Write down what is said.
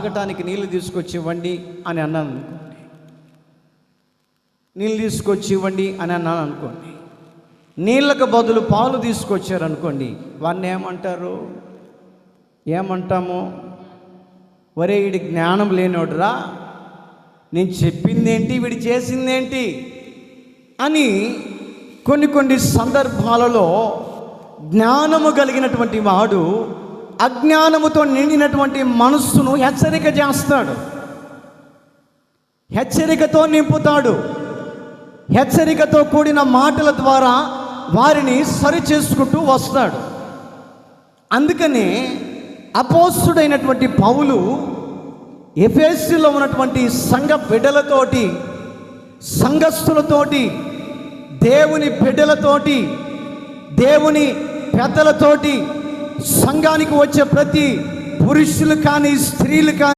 తాగటానికి నీళ్ళు తీసుకొచ్చి ఇవ్వండి అని అన్నాను అనుకోండి. నీళ్ళు తీసుకొచ్చి ఇవ్వండి అని అన్నాను అనుకోండి. నీళ్ళకు బదులు పాలు తీసుకొచ్చారు అనుకోండి వాడిని ఏమంటారు? ఏమంటాము? వరే వీడి జ్ఞానం లేనోడురా నేను చెప్పిందేంటి వీడు చేసిందేంటి అని కొన్ని కొన్ని సందర్భాలలో జ్ఞానము కలిగినటువంటి వాడు అజ్ఞానముతో నిండినటువంటి మనస్సును హెచ్చరిక చేస్తాడు. హెచ్చరికతో నింపుతాడు. హెచ్చరికతో కూడిన మాటల ద్వారా వారిని సరి చేసుకుంటూ వస్తాడు. అందుకనే అపోస్తుడైనటువంటి పౌలు ఎఫేసులో ఉన్నటువంటి సంఘ బిడ్డలతోటి సంఘస్థులతోటి దేవుని బిడ్డలతోటి దేవుని పెద్దలతోటి సంఘానికి వచ్చే ప్రతి పురుషులు కానీ స్త్రీలు కానీ